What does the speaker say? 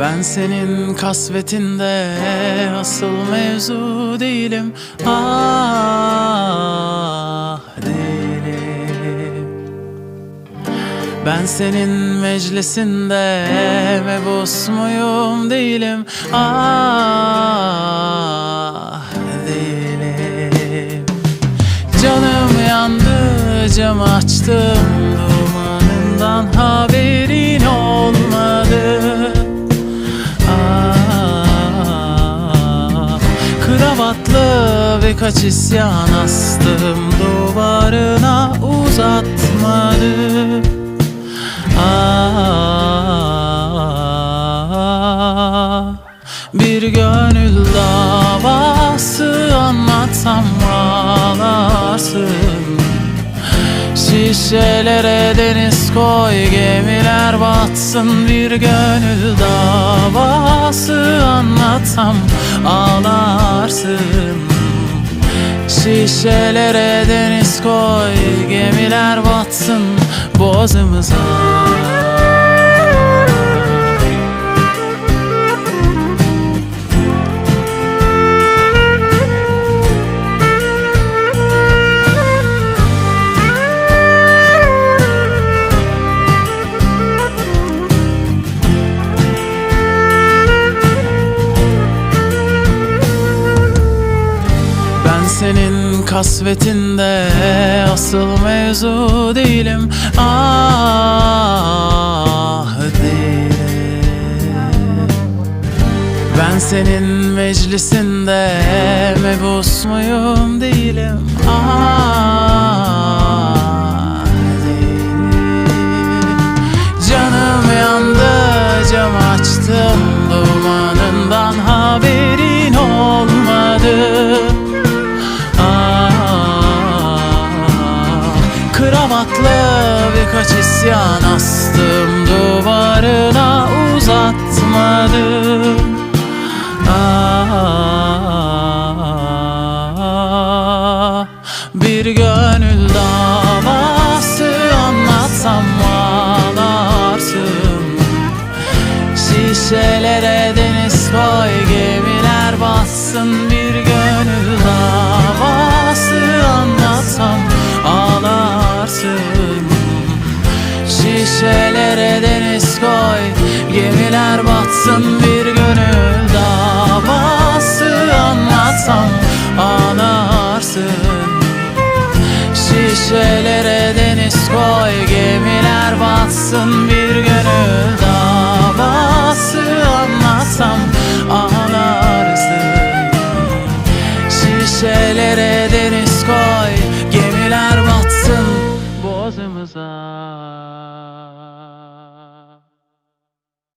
Ben senin kasvetinde asıl mevzu değilim. Ah değilim. Ben senin meclisinde mebus muyum değilim? Ah değilim. Canım yandı cam açtım Dumanından haberin olmadı Birkaç isyan astım Duvarına uzatmadı. Ah, bir gönül davası anlatsam ağlarsın. Şişelere deniz koy gemiler batsın. Bir gönül davası anlatsam ağlarsın Şişelere deniz koy gemiler batsın boğazımıza kasvetinde asıl mevzu değilim. Ah değilim Ben senin meclisinde mebus muyum değilim? Ah değilim Canım yandı cam açtım Kravatlı birkaç isyan astım. Duvarına uzatmadım. Ah, Bir gönül davası anlatsam ağlarsın. Şişelere deniz koy gemiler bassın. Bir gemiler batsın Bir gönül davası anlatsam ağlarsın. Şişelere deniz koy gemiler batsın Bir gönül davası anlatsam ağlarsın. Şişelere deniz koy gemiler batsın boğazımıza